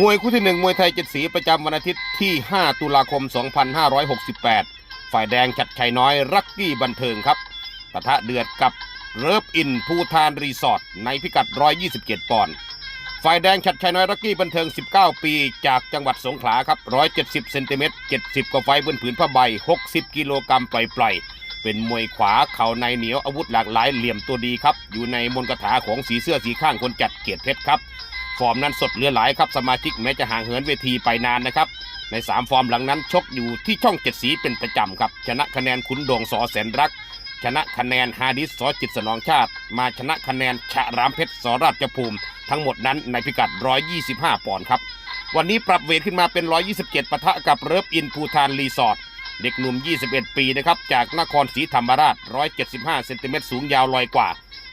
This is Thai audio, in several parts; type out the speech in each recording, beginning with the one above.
มวยคู่ที่หนึ่งมวยไทยเจ็ดสีประจำวันอาทิตย์ที่ 5 ตุลาคม 2568 ฝ่ายแดงชัดชัยน้อยรักกี้บันเทิงครับปะทะเดือดกับเริฟอินภูทานรีสอร์ทในพิกัด 127 ปอนด์ฝ่ายแดงชัดชัยน้อยรักกี้บันเทิง 19 ปี จากจังหวัดสงขลาครับ 170 เซนติเมตร 70 กว่าไฟบนผืนผ้าใบ 60 กิโลกรัมปล่อยๆ เป็นมวยขวาเข่าในเหนียวอาวุธหลากหลายเหลี่ยมตัวดีครับ อยู่ในมนต์คาถาของสีเสื้อสีข้างคนจัดเกียรติเพชรครับ ร์มนั้นสดเหลือหลายครับสมาชิกแม้จะห่างเหินเวทีไปนานนะครับ ใน 3 ฟอร์มหลังนั้นชกอยู่ที่ช่องเจ็ดสีเป็นประจำครับ ชนะคะแนนขุนด่งสอแสนรัก ชนะคะแนนฮาดิสสอจิตสนองชาติ มาชนะคะแนนชะรามเพชรสอราชภูมิ ทั้งหมดนั้นในพิกัด 125 ปอนด์ครับ วันนี้ปรับเวทขึ้นมาเป็น 127ปะทะกับเริฟอินภูทานรีสอร์ทเด็กหนุ่ม 21 ปีนะครับจากนครศรีธรรมราช 175 เซนติเมตรสูงยาวลอยกว่า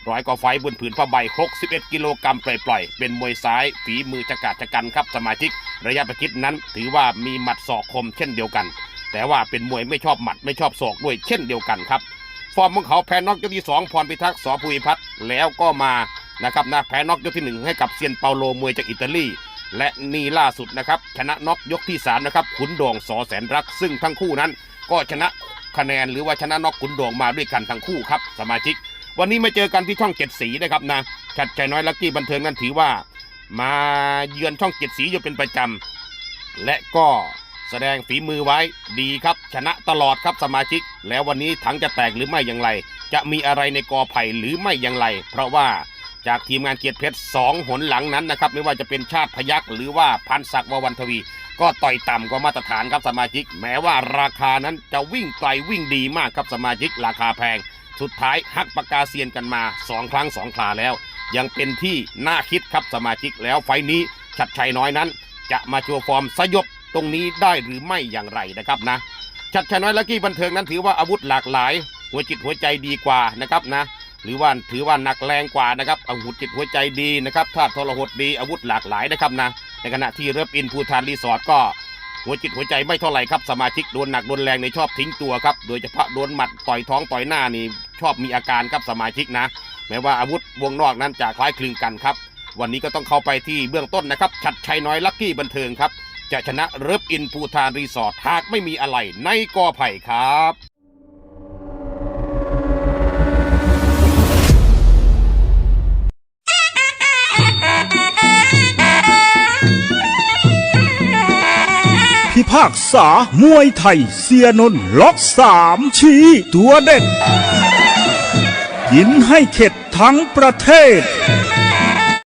ร้อยกว่าไฟบนผืนผ้าใบ 61 กิโลกรัมปล่อยๆ เป็นมวยซ้ายฝีมือชะกาจชะกันครับสมาชิก ระยะประชิดนั้น ถือว่ามีหมัดศอกคมเช่นเดียวกัน แต่ว่าเป็นมวยไม่ชอบหมัดไม่ชอบศอกด้วยเช่นเดียวกันครับ ฟอร์มของเขาแพ้น็อกยกที่ 2 พรพิทักษ์สอภูมิพัฒน์แล้วก็มานะครับนะแพ้น็อกยกที่ 1 ให้กับเซียนเปาโลมวยจากอิตาลีและนี่ล่าสุดนะครับชนะน็อกยกที่3นะครับขุนโด่งสอแสนรัก ซึ่งทั้งคู่นั้น ก็ชนะคะแนนหรือว่าชนะน็อกขุนโด่งมาด้วยกันทั้งคู่ครับ สมาชิก วันนี้มาเจอกันที่ช่องเจ็ดสีนะครับนะชัดใจน้อยลักกี้บันเทิงนั้นถือว่า มาเยือนช่องเจ็ดสีอยู่เป็นประจำและก็แสดงฝีมือไว้ดีครับ ชนะตลอดครับสมาชิก แล้ววันนี้ถังจะแตกหรือไม่อย่างไร จะมีอะไรในกอไผ่หรือไม่อย่างไร เพราะว่าจากทีมงานเกียรติเพชรสองหนหลังนั้นนะครับไม่ว่าจะเป็นชาติพยักหรือว่าพันศักดิ์ววันทวี ก็ต่อยต่ำกว่ามาตรฐานครับสมาชิก แม้ว่าราคานั้นจะวิ่งไกลวิ่งดีมากครับสมาชิกราคาแพง สุดท้ายฮักปากกาเซียนกันมา 2 ครั้ง 2 คราแล้ว ยังเป็นที่น่าคิดครับสมาชิกแล้วไฟนี้ชัดชัยน้อยนั้น จะมาโชว์ฟอร์มสยบตรงนี้ได้หรือไม่อย่างไรนะครับนะชัดชัยน้อยลักกี้บันเทิงนั้นถือว่าอาวุธหลากหลาย หัวจิตหัวใจดีกว่านะครับนะหรือว่าถือว่าหนักแรงกว่านะครับอาวุธจิตหัวใจดีนะครับถ้าทรหดดีอาวุธหลากหลายนะครับนะในขณะที่เริ่มอินภูทานรีสอร์ทก็หัวจิตหัวใจไม่เท่าไหร่ครับสมาชิกโดนหนักโดนแรงในชอบทิ้งตัวครับโดยเฉพาะโดนหมัดต่อยท้องต่อยหน้านี่ ชอบมีอาการครับสมาชิกนะ แม้ว่าอาวุธวงนอกนั้นจะคล้ายคลึงกันครับ วันนี้ก็ต้องเข้าไปที่เบื้องต้นนะครับชัดชัยน้อยลักกี้บันเทิงครับ จะชนะเริบอินภูทานรีสอร์ทหากไม่มีอะไรในกอไผ่ครับพิพากษามวยไทย เสียนนล็อกสามชี้ตัวเด็ด ยินให้เข็ดทั้งประเทศ